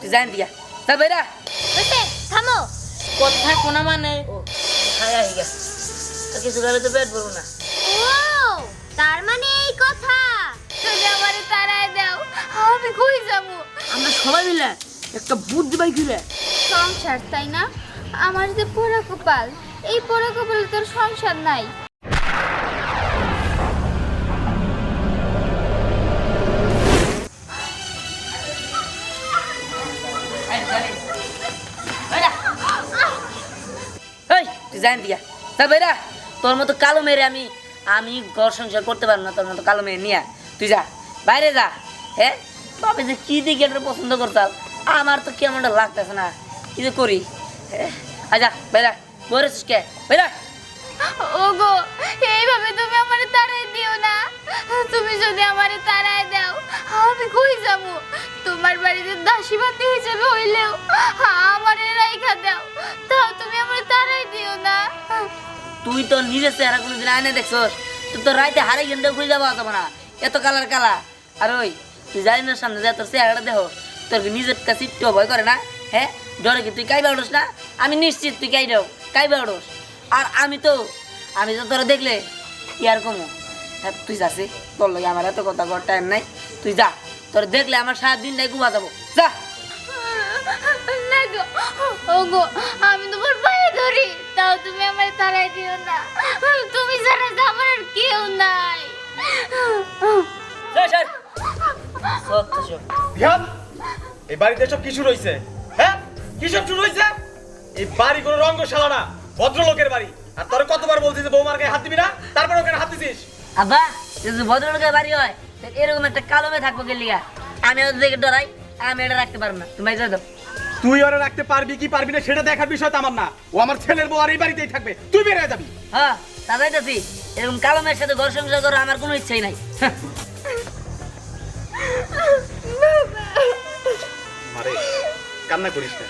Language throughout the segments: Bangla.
তুই জান দিয়া তা বেরা থামো কথা থাকব না মানে ও খাই আহি গেছে আর কিছু গেলে তো পেট ভরবো না ও তার মানে এই কথা তুমি আমারে তারায় দাও আমি কই যাব আমরা সবাই মিলে একটা বুদ্ধি বাই কিরে সংসার তাই না আমার যে পোড়া কপাল এই পোড়া কপালে তোর সংসার নাই তুই জান দিয়া। তা বেরা তোর মতো কালো মেরে আমি আমি ঘর সংসার করতে পারব না, তোর মতো কালো মেয়ে নিয়া। তুই যা, বাইরে যা হ্যাঁ? তবে যে কি এটা পছন্দ করতাম আমার তো কেমনটা লাগতেছে না। কি যে করি হ্যাঁ? আচ্ছা বেরা বলেছিস কে? বেরা ওগো, এইভাবে তুমি আমারে তাড়াই দিও না। তুমি যদি আমারে তাড়াই দাও, আমি কই যাব? তোমার বাড়িতে দাসী বাতি হিসেবে হইলেও আমারে রাইখা দাও, তাও তুমি আমারে তাড়াই দিও না। তুই তো নিজের চেহারা কোনোদিন আয়না দেখছস তুই তো রাইতে হারে গেন্দে খুঁজে যাব না। এত কালার কালা। আর ওই, তুই যাই না সামনে যা, তোর চেহারাটা দেখো। তোর নিজের কাছে একটু ভয় করে না? হ্যাঁ? ডরে কি তুই কাইবা উঠোস না? আমি নিশ্চিত তুই কাই দাও কাইবা উঠোস। আর আমি তো আমি তো তোরা দেখলে কি আর কমো? হ্যাঁ তুই যাচ্ছি তোর লগে আমার এত কথা কর টাইম নাই। তুই যা তোর দেখলে আমার সারা দিনটাই ঘুমা যাব। যা। না গো ওগো আমি তোমার পায়ে ধরি তাও তুমি আমারে তাড়াই দিও না। তুমি ছাড়া তো আমার আর কেউ নাই। এই বাড়িতে সব কিছু রয়েছে হ্যাঁ কি সব শুরু হয়েছে এই বাড়ি কোনো রঙ্গশালা না। ভদ্রলোকের বাড়ি। আর তোর কতবার বলছিস যে বৌমার গায়ে হাত দিবি না? তারপর ওখানে হাত দিছিস? আব্বা যদি ভদ্রলোকের বাড়ি হয় এরকম একটা কালো মেয়ে থাকব গেলিয়া আমি ওদের দিকে ডরাই আমি এটা রাখতে পারব না। তুমি দাও তুই ওরা রাখতে পারবি কি পারবি না সেটা দেখার বিষয় তো আমার না। ও আমার ছেলের বউ আর এই বাড়িতেই থাকবে। তুই বের হয়ে যাবি। হ্যাঁ তা যাইতেছি। এরকম কালো মেয়ের সাথে ঘর সংসার করার আমার কোনো ইচ্ছাই নাই। কান্না করিস না।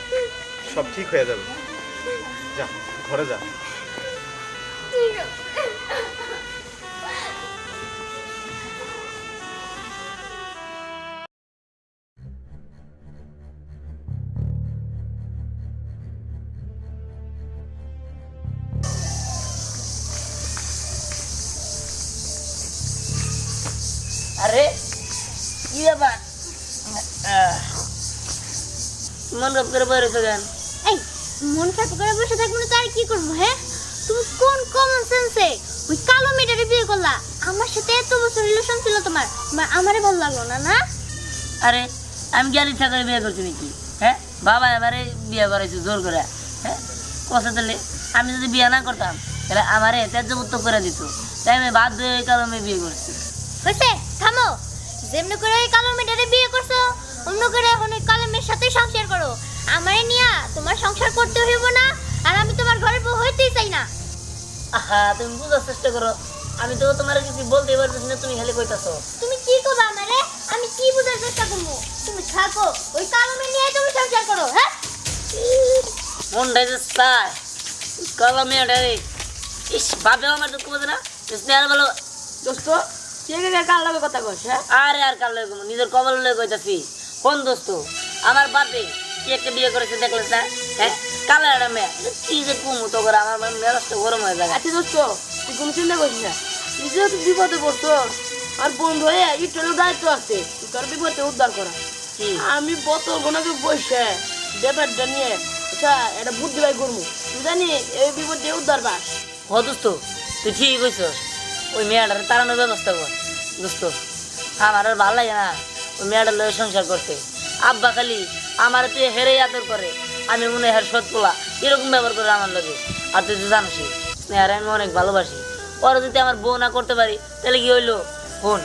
সব ঠিক হয়ে যাবে। যা ঘরে যা। আরে কি ব্যাপার? মন রব করে কেন? এই মন খারাপ করে বসে থাকব না তো আর কি করব হ্যাঁ? তুমি কোন কমন সেন্সে ওই কালো মেয়েটারে বিয়ে করলা। আমার সাথে এত বছর রিলেশন ছিল তোমার আমারে ভালো লাগল না না? আরে আমি গেল ইচ্ছা করে বিয়ে করছি নাকি? হ্যাঁ? বাবা এবারে বিয়ে করাইছে জোর করে হ্যাঁ? কথা তাহলে? আমি যদি বিয়ে না করতাম তাহলে আমারে ত্যায্যমুক্ত করে দিত। তাই আমি বাধ্য হয়ে কালো মেয়ে বিয়ে করছি। হয়েছে? থামো। যেমনি করে কালো মেয়েটারে বিয়ে করছ অন্য করে এখন ওই কালো মেয়ের সাথে সংসার করো। আমারে নিয়া তোমার সংসার করতে হইব না আর আমি তোমার ঘরের বউ হইতেই চাই না। আহা তুমি বুঝার চেষ্টা করো। আমি তো তোমার কিছু বলতে পারতেছি না তুমি খালি কইতাছো। তুমি কি করবে আমারে? আমি কি বুঝার চেষ্টা করব? তুমি থাকো ওই কালো মেয়ে নিয়ে তুমি সংসার করো হ্যাঁ? মনটাই যে চায় কালো মেয়েটা রে ইস বাপে আমার দুঃখ বোঝে না। স্নেহার ভালো দোস্ত এখানে কার লগে কথা কস হ্যাঁ? আরে আর কাল লগে নিজের কবল লগে কইতাছি। কোন দোস্ত? আমার বাপে কি একটা বিয়ে করেছে দেখলে না হ্যাঁ? কালো একটা মেয়ে। কি যে কুমু তো করে আমার মেজাজটা গরম হয়ে যায় আচ্ছা দোস্ত তুই কোনো চিন্তা করিস না। তুই যেহেতু বিপদে পড়ছো আর বন্ধু হয়ে একটু দায়িত্ব আছে তোর বিপদে উদ্ধার করা। আমি বোতল গোনাকে বসে ব্যাপারটা নিয়ে আচ্ছা এটা বুদ্ধি ভাই করব তুই জানি এই বিপদ দিয়ে উদ্ধার পাস। হ দোস্ত তুই ঠিকই কইছস। ওই মেয়েটার তাড়ানোর ব্যবস্থা কর। দোস্ত আমার আর ভালো লাগে না। ওই মেয়েটার সংসার করতে। আব্বা খালি আমার তুই হেরে আদর করে, আমি মনে হয় সৎ পোলা। এরকম ব্যবহার করে আমার লগে। আর তুই তো জানিসই স্নেহারে আমি অনেক ভালোবাসি। ওর যদি আমার বউ না করতে পারি, তাহলে কি হইল? ফোন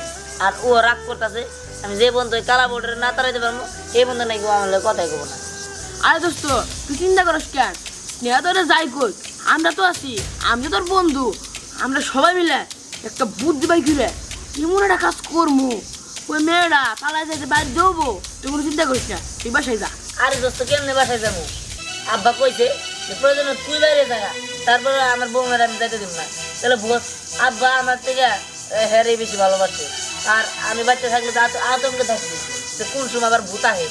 আর ও রাগ করতেছে, আমি যে বন্ধু কালা বোর্ডের না তাড়াইতে পারব এই বন্ধু নাকি আমার লগে কথাই কব না। আরে দোস্ত, তুই চিন্তা করিস কেন? স্নেহা তোরা যাই কই, আমরা তো আছি আমি তোর বন্ধু। আমরা সবাই মিলে একটা বুদ্ধি বাই ঘুরে এমন একটা কাজ করব ওই মেয়েরা পালায় যাইতে বাইরে দেবো তুই কোনো চিন্তা করিস না তুই বাসায় যা। আরে দোস্ত কেমনে বাসায় যাব? আব্বা কইছে যে প্রয়োজনে তুই বাইরে থাকা তারপরে আমার বউমের আমি যাইতে দিব না। তাহলে বস আব্বা আমার থেকে হ্যারে বেশি ভালোবাসে। আর আমি বাচ্চা থাকলে তো আত- আতঙ্কে থাকবি। যে কোন সময় আবার ভূত আহে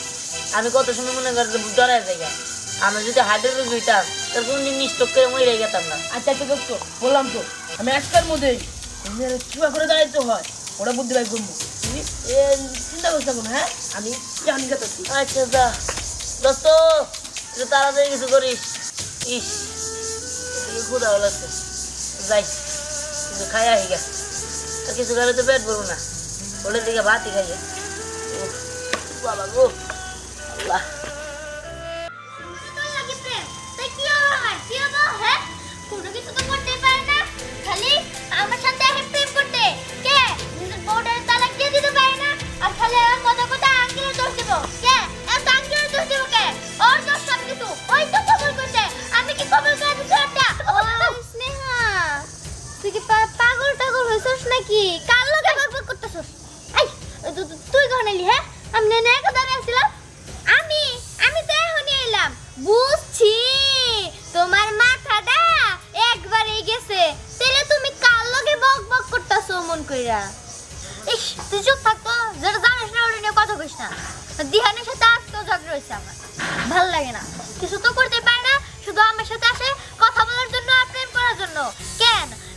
আমি কত সময় মনে করতে ডরাই জায়গা আমি যদি হার্টের রোগ হইতাম তাহলে কোন দিন স্টক করে মরে গেতাম না। আচ্ছা আচ্ছা দোস্ত বললাম তো আমি আজকের মধ্যে কিবা করে দাঁড়াইতে হয় ওরা বুদ্ধি বাই করব এ, চিন্তা করতে থাকো না হ্যাঁ? আমি জানি কাতাচ্ছি আচ্ছা কিছু করিস। ইস ক্ষুদা লাগছে। যাই কিছু খাই আহি গা। কিছু খেলে তো পেট ভরবো না। বলে দিকে ভাতই খাইয়া। বাবা গো। আল্লাহ।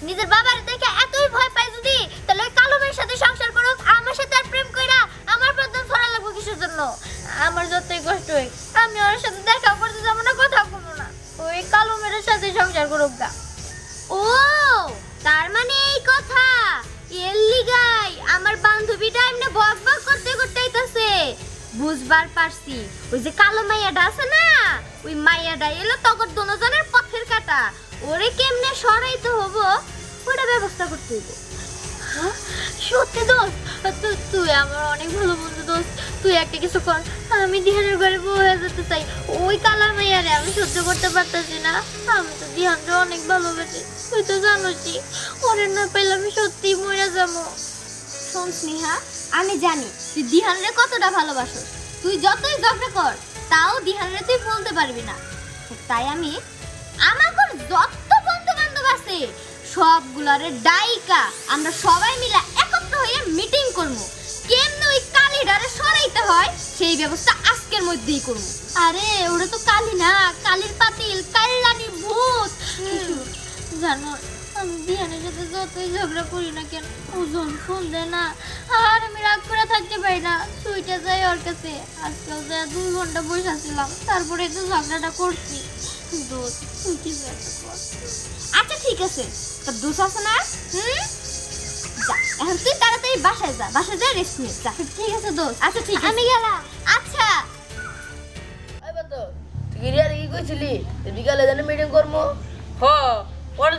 নিজের বাবার দেখে এতই ভয় পায় যদি, তাহলে ওই কালো মেয়ের সাথে সংসার করুক, আমার সাথে আর প্রেম কইরা আমার বদন ছড়া লাগবে কিসের জন্য? আমার যতই কষ্ট হোক, আমি ওর সাথে দেখা করতে যাব না কথা বলব না। ওই কালো মেয়ের সাথে সংসার করুক গা। ও, তার মানে এই কথা, এর লিগাই আমার বান্ধবীটা এমনি বক বক করতে করতে আইতাছে। বুঝবার পারছি, ওই যে কালো মাইয়াটা আছে না, ওই মাইয়াটা এলো তখন দুজনের পথের কাটা। ওরে কেমনে সরাইতে হব? ওটা ব্যবস্থা করতে হইব? হ্যাঁ? সত্যি দোস্ত তুই আমার অনেক ভালো বন্ধু দোস্ত। তুই একটা কিছু কর, আমি দিহানের ঘরে বউ হয়ে যেতে চাই। ওই কালার মাইয়ারে আমি সহ্য করতে পারতেছি না। আমি তো দিহানকে অনেক ভালোবাসি, তুই তো জানোসই। ওরে না পেলে আমি সত্যি মরে যাব। শোন স্নেহা, আমি জানি তুই দিহানরে কতটা ভালোবাসো। তুই যতই ঝগড়া কর, তাও দিহানরে তুই বলতে পারবি না। তাই আমি আমার যত বন্ধু বান্ধব আছে সবগুলারে ডাইকা। আমরা সবাই মিলে একত্র হয়ে মিটিং করব। কেমনে ওই কালিডারে সরাইতে হয়, সেই ব্যবস্থা আজকের মধ্যেই করব। আরে ওটা তো কালি না, কালির পাতিল কাল্লানি ভূত। জানো, আমি বিহানের সাথে যতই ঝগড়া করি না কেন ও যখন ফোন না। আর আমি রাগ করে থাকতে পারি না সুইটা যাই ওর কাছে। আজকাল যা দুই ঘণ্টা বসে ছিলাম তারপরে তো ঝগড়াটা করছি। দোস্ত তুই কি একটা কর। আচ্ছা ঠিক আছে। তোর দোষ আছে না? হুম? যা এখন তুই তাড়াতাড়ি বাসায় যা বাসায় যা রেস্ট নে। যা। ঠিক আছে দোস্ত। আচ্ছা ঠিক আছে। আমি গেলাম। আচ্ছা। এবার কি কইছিলি বিকালে জানে মিটিং করব হ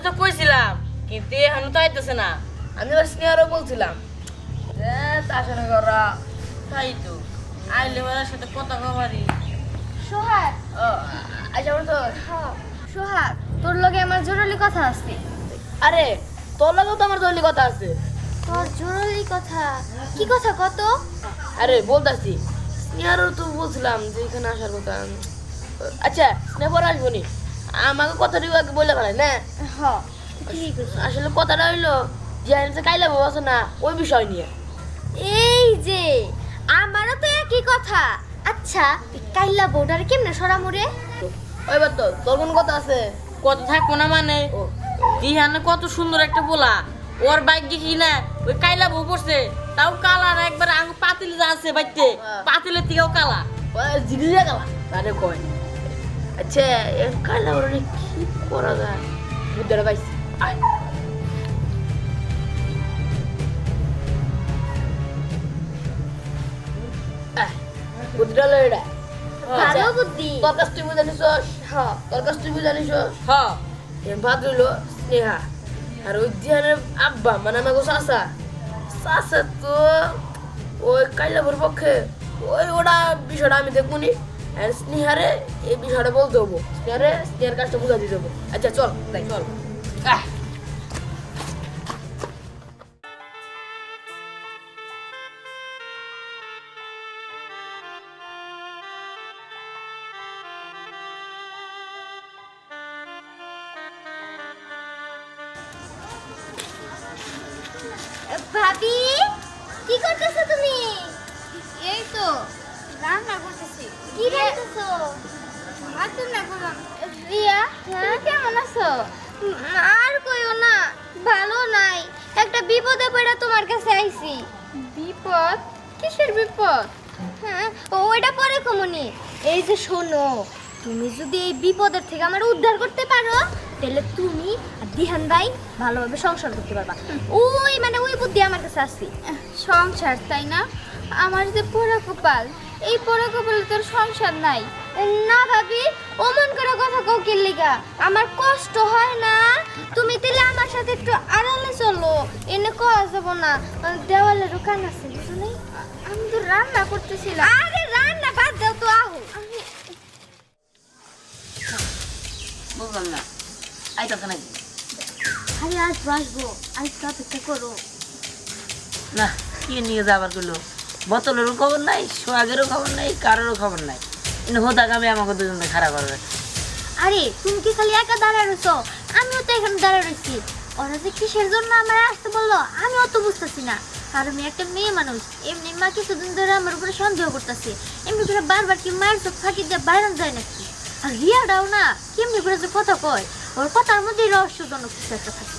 তো কইছিলাম কিন্তু এখন তো আইতেছে না। আমি আবার স্নেহারও বলছিলাম। করা তাই তো আইলে ওর সাথে কথা ও আচ্ছা আমার তো সোহাগ তোর লগে আমার জরুরি কথা আছে। আরে তোর লগেও তো আমার জরুরি কথা আছে। তোর জরুরি কথা? কি কথা কত আরে বলতাছি। স্নেহারও তো বলছিলাম যে এখানে আসার কথা। আচ্ছা স্নেহ পরে আসব নি। আমাকে কথাটা আগে বলে ফেলাই না? হ আসলে কথাটা হইল যে আমি কাইলা বাবা আছে না ওই বিষয় নিয়ে। এই যে আমারও তো একই কথা। আচ্ছা এই কাইল্লা বউডারে কেমনে সরা ওইবার তো তোর কোন কথা আছে? কত থাকব না মানে? দিহানে কত সুন্দর একটা পোলা। ওর বাইক কি না ওই কাইলা বউ পড়ছে তাও কালা না একবার আঙ্গ পাতিল যা আছে বাইতে পাতিলের থেকেও কালা। জিগি গেল তারে কয়। আচ্ছা কাইলা ওরা কি করা যায়? বুদ্ধরা পাইছি আয় আয়, বুদ্ধিটা লই এটা ভালো বুদ্ধি তোর কাছ তুই বুঝানিস হ্যাঁ। তোর কাছ তুই বুঝানিস হ এর ভাত রইল স্নেহা। আর ওই দিহানের আব্বা মানে আমাকে চাষা চাষা তো ওই কাইলাপুর পক্ষে। ওই ওটা বিষয়টা আমি দেখব নি আর স্নেহারে এই বিষয়টা বলতে হব। স্নেহারে স্নেহার কাজটা বুঝা দিতে হব। আচ্ছা চল তাই চল। আহ ভাবি কি করতেছো তুমি? এই তো রান্না করতেছি। কি ভাত রান্না করলাম। রিয়া তুমি কেমন আছো? আর কইও না ভালো নাই। একটা বিপদে পড়ে তোমার কাছে আইছি। বিপদ? কিসের বিপদ? হ্যাঁ ওইটা পরে কমনি। এই যে শোনো তুমি যদি এই বিপদের থেকে আমার উদ্ধার করতে পারো তাহলে তুমি আর দিহান ভাই ভালোভাবে সংসার করতে পারবা। ওই মানে ওই বুদ্ধি আমার কাছে আসছে সংসার তাই না? আমার যে পোড়া কপাল এই পোড়া কপালে তোর সংসার নাই। না ভাবি অমন করে কথা কও কি লিগা। আমার কষ্ট হয় না। তুমি তাহলে আমার সাথে একটু আড়ালে চলো। এনে কয়া যাব না। দেওয়ালের কান আছে বুঝো নাই? আমি তো রান্না করতেছিলাম। আরে রান্না বাদ দাও তো আহো। বুঝলাম না। আইতাছে নাকি? আরে আসব আসব আরেকটু অপেক্ষা করো না কি নিয়ে যাবার করল বোতলেরও খবর নাই সোহাগেরও খবর নাই কারোরও খবর নাই। কিন্তু হোদাক আমি আমাকে দুজনে খারাপ করে রাখছি। আরে তুমি কি খালি একা দাঁড়ায় রয়েছো আমিও তো এখানে দাঁড়ায় রয়েছি ওরা যে কিসের জন্য আমার আসতে বলল আমিও তো বুঝতেছি না। আর আমি একটা মেয়ে মানুষ এমনি মা কিছুদিন ধরে আমার উপরে সন্দেহ করতেছে। এমনি করে বারবার কি মায়ের চোখ ফাঁকি দিয়ে বাইরে যায় নাকি? আর রিয়াটাও না কেমনি করে যে কথা কয়? ওর কথার মধ্যে রহস্যজনক কিছু একটা থাকে।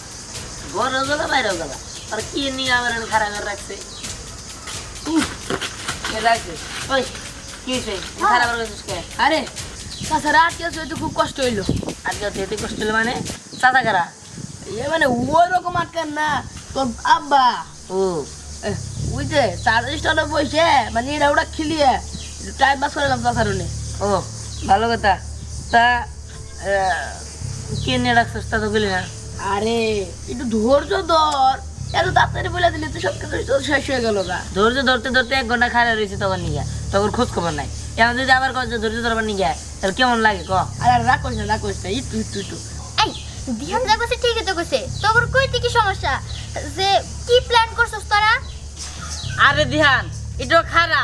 ঘরেও গেল বাইরেও গেল। আর কি নিয়ে আমার খারাপ রাখছে? রাখছে ওই কি হয়েছে? খারাপ রাখছিস কে? আরে তাছাড়া আজকে আসলে তো খুব কষ্ট হইল। আজকে যেতে কষ্ট হলো মানে? চাচা খারা এ মানে ওই রকম আটকান না। তোর আব্বা। ও। এ, ওই যে চার স্টলে বসে মানে এটা ওটা খেলিয়ে টাইম পাস করে গেলাম তাছাড়া ও ভালো কথা। তা আহ, কে নিয়ে রাখছিস তা তো গেলি না। আরে একটু ধৈর্য ধর। এত তাড়াতাড়ি বলে দিলে তো সব কিছু শেষ হয়ে গেল গা। ধৈর্য ধরতে ধরতে এক ঘণ্টা খারাপ রয়েছে তখন নিয়ে তখন খোঁজ খবর নাই। এখন যদি আবার কত ধৈর্য ধরবার নিয়ে যায় তাহলে কেমন লাগে ক? আর রাগ করিস না রাগ করিস না। একটু একটু এই ধ্যান যা করছে ঠিকই তো করছে তোর কইতে কি সমস্যা? যে কি প্ল্যান করছস তোরা? আরে ধ্যান এটা খারা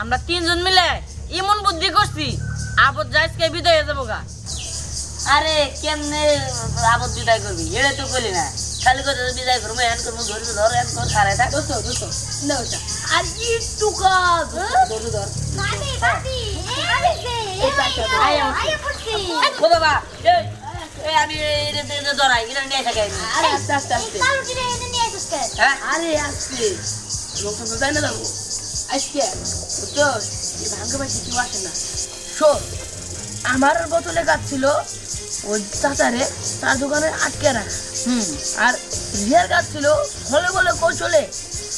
আমরা তিনজন মিলে এমন বুদ্ধি করছি। আবদ যাইসকে বিদায় হয়ে যাব গা। আরে কেমনে আবদ বিদায় করবি? এটা তো করলি না। খালি কথা বিদায় করব হ্যান করব ধৈর্য ধর হ্যান কর খারাই থাক। দোস্ত দোস্ত না ওটা আর কাজ ধৈর্য ধর। ভাবি ভাবি আরে যে আয়া আয়া পড়ছি ও বাবা এই, এই আমি এটা এটা ধরাই এটা নিয়ে থাকে আস্তে আস্তে আস্তে। এনে হ্যাঁ? আরে আস্তে। লোকটা তো যাই না যাব আজকে বুঝছ? ভাঙ্গে পাইছে কেউ আসে না। শোন আমার বোতলে কাজ ছিল ওই চাচারে তার দোকানে আটকে রাখা হুম আর রিয়ার কাজ ছিল হলে বলে কৌশলে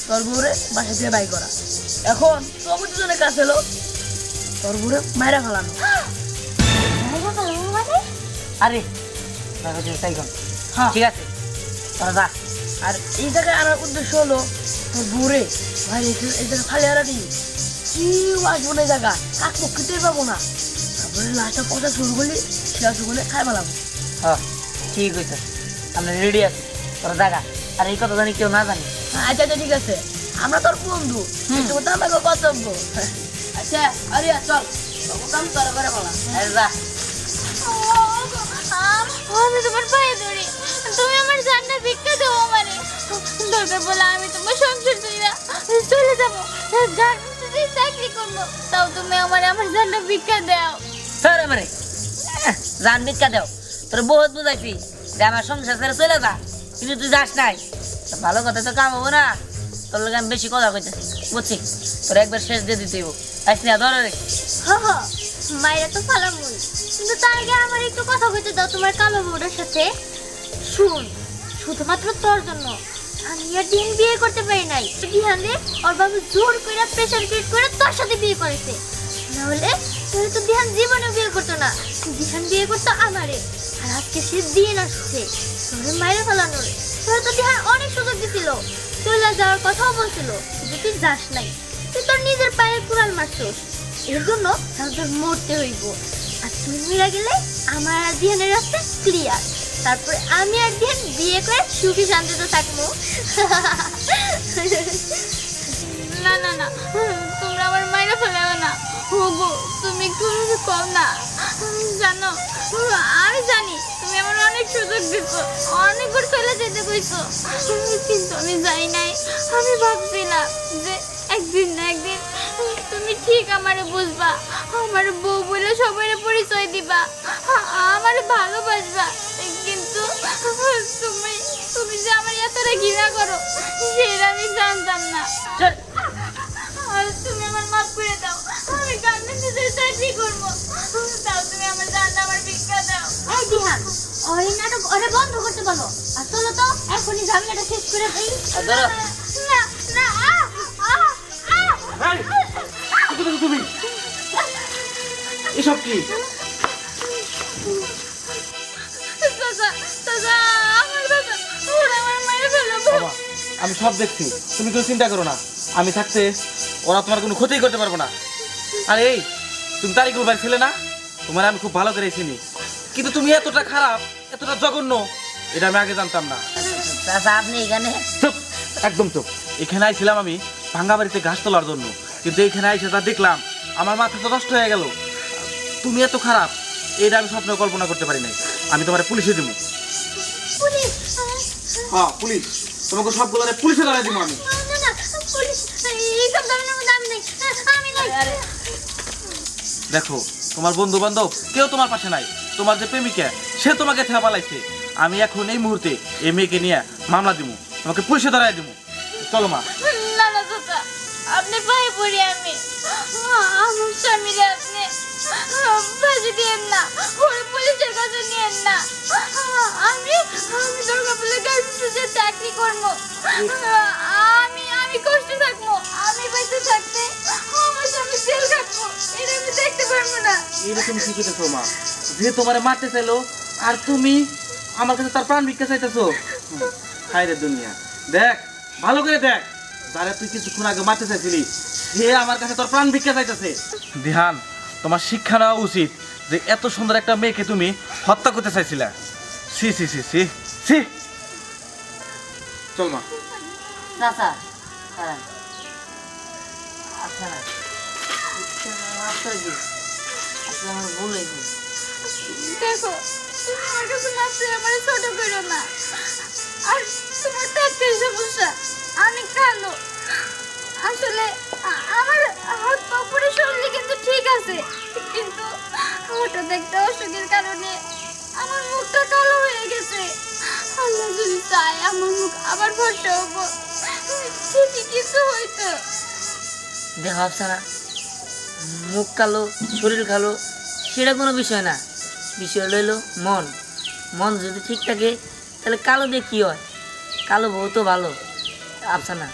তোর বউরে বাসা দিয়ে বাই করা। এখন তবু দুজনের কাজ হলো তোর বউরে মায়েরা ফেলানো। আরে তাই হ্যাঁ। ঠিক আছে তোরা যা আর এই জায়গায় আনার উদ্দেশ্য হলো তোর বউরে ভাই এই জায়গায়- এই জায়গায় ফালে হারাটি কেউ আসব না এই জায়গা কাক পক্ষিতে পাবো না। তারপরে লাস্টটা কথা শুরু করলি সেটা শুরু করলে খাই ফেলাবো হ্যাঁ ঠিক হয়েছে আমরা রেডি আছি। তোরা জায়গা আর এই কথা জানি কেউ না জানি। আচ্ছা আচ্ছা ঠিক আছে। আমরা তোর বন্ধু। একটু কথা আমাকে কর্তব্য আচ্ছা আরে চল। কাম তোর করে বলা যা। আমি তোমার পায়ে ধরি। তুমি আমার জান্না ভিক্ষা দাও আমারে। দরকার বলে আমি তোমার সংসার কইরা চলে যাব। চাকরি করব তাও তুমি আমার আমার জান্না ভিক্ষা দাও। সরে মরে জান ভিক্ষা দেও। তোর বহুত বুঝাইছি। যে আমার সংসার ছেড়ে চলে যা। কিন্তু তুই যাস নাই। ভালো কথা তো কাম হব না। তোর লোক আমি বেশি কথা কইতেছি। বুঝছি? তোর একবার শেষ দিয়ে দিতে হইব। আইস না, ধরে রে। মায়েরা তো ফালামুল কিন্তু তার আগে আমার একটু কথা কইতে দাও তোমার কালো বউটার সাথে। শুন, শুধুমাত্র তোর জন্য। আমি আর দিন বিয়ে করতে পারি নাই। দিহানে ওর বাবু জোর করে প্রেশার ক্রিয়েট করে তোর সাথে বিয়ে করেছে। নাহলে তাহলে তো দিহান জীবনে বিয়ে করতো না। দিহান বিয়ে করতো আমারে। আর আজকে সে দিন আসছে তোরে মায়ের ফেলানোর। তোরা তো দিহান অনেক সুযোগ দিছিল। চলে যাওয়ার কথাও বলছিল, কিন্তু তুই যাস নাই। তুই তোর নিজের পায়ের কুড়াল মারছস। এর জন্য তাহলে তোর মরতে হইব। আর তুই মরে গেলে আমার আর দিহানের রাস্তা ক্লিয়ার তারপরে আমি আর দিহান বিয়ে করে সুখী শান্তিতে থাকব। না না না। না তুমি আমাকে কম না। জানো আমি জানি তুমি আমার অনেক সুযোগ দিছো অনেক করে চলে যেতে কইছো কিন্তু আমি যাই নাই আমি ভাবছিলাম যে একদিন না একদিন তুমি ঠিক আমারে বুঝবা আমার বউ বলে সবাই পরিচয় দিবা আমার ভালোবাসবা। কিন্তু তুমি তুমি যে আমার এতটা ঘৃণা করো সেটা আমি জানতাম না। তুমি আমার মাফ করে দাও। আমি গার্মেন্টসে চাকরি করব। তাও তুমি আমার জানটা আমার ভিক্ষা দাও। এই দিহান ওই নাটক ওরে বন্ধ করতে বলো। আর চলো তো এখনই ঝামেলাটা শেষ করে দিই আর ধরো না না আ আ আ। এই, কোথায় গেছো তুমি? এসব কি? আমি সব দেখছি। তুমি কোনো চিন্তা করো না। আমি থাকতে ওরা তোমার কোনো ক্ষতি করতে পারব না। আর এই তুমি তারিকুল ভাই ছেলে না? তোমার আমি খুব ভালো করে চিনি। কিন্তু তুমি এতটা খারাপ এতটা জঘন্য এটা আমি আগে জানতাম না। চাচা আপনি এখানে? চুপ একদম চুপ। এখানে আইছিলাম আমি ভাঙ্গা বাড়িতে ঘাস তোলার জন্য। কিন্তু এখানে আইসে তা দেখলাম আমার মাথা তো নষ্ট হয়ে গেল। তুমি এত খারাপ এটা আমি স্বপ্ন কল্পনা করতে পারি নাই। আমি তোমার পুলিশে দিব পুলিশ হ্যাঁ। পুলিশ। তোমাকে সবগুলো পুলিশে দাঁড়াই দিব আমি। দেখো, তোমার বন্ধু বান্ধব কেউ তোমার পাশে নাই। তোমার যে প্রেমিকা, সে তোমাকে থেপা পালাইছে। আমি এখন এই মুহূর্তে এই মেয়েকে নিয়ে মামলা দিব তোমাকে পুলিশে দাঁড়াই দিব চলো মা। না না আপনি আমি। পুলিশের নিয়েন না। আমি আমি আমি কষ্টে থাকব। আমি বাইতে থাকতে আমার স্বামী জেল থাকব এটা আমি দেখতে পারব না। এটা তুমি ঠিকই মা? যে তোমার মারতে চাইলো আর তুমি আমার কাছে তার প্রাণ ভিক্ষা চাইতেছো। হায় রে দুনিয়া। দেখ ভালো করে দেখ। যারা তুই কিছুক্ষণ আগে মারতে চাইছিলি সে আমার কাছে তোর প্রাণ ভিক্ষা চাইতেছে। ধ্যান তোমার শিক্ষা নেওয়া উচিত যে এত সুন্দর একটা মেয়েকে তুমি হত্যা করতে চাইছিলা। সি সি সি সি সি চল মা। না দেখো আমার কাছে মাত্র আমার ছোট করো আর তোমার তো একটাই সমস্যা আসলে আমার হাত পা পুরো কিন্তু ঠিক আছে কিন্তু হঠাৎ একটা অসুখের কারণে আমার মুখটা কালো হয়ে গেছে আল্লাহ যদি চায় আমার মুখ আবার ফর্সা হব কিছু হইতো দেখো আফসানা মুখ কালো, শরীর কালো, সেটা কোনো বিষয় না। বিষয় লইলো মন। মন যদি ঠিক থাকে, তাহলে কালো দিয়ে কী হয়? কালো বউ তো ভালো। আফসানা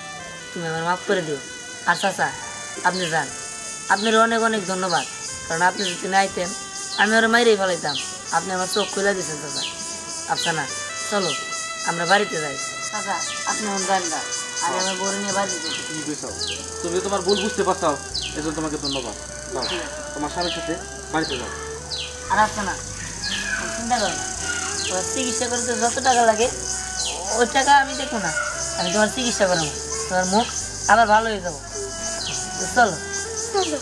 তুমি আমার মাফ করে দিও। আর চাচা, আপনি যান। আপনার অনেক অনেক ধন্যবাদ। কারণ আপনি যদি না আইতেন, আমি ওরা মাইরেই ফেলাইতাম। আপনি আমার চোখ খুলে দিয়েছেন, চাচা। আফসানা চলো, আমরা বাড়িতে যাই। চাচা, আপনি আমার যান না আমার নিয়ে বাড়িতে তুমি তোমার ভুল বুঝতে পারছ এজন্য তোমাকে ধন্যবাদ। যাও তোমার স্বামীর সাথে বাড়িতে যাও। আর আসছে না। চিন্তা করো না। তোমার চিকিৎসা করতে যত টাকা লাগে ওই টাকা আমি দেখব না। আমি তোমার চিকিৎসা করব। তোমার মুখ আবার ভালো হয়ে যাব। চলো। চলো।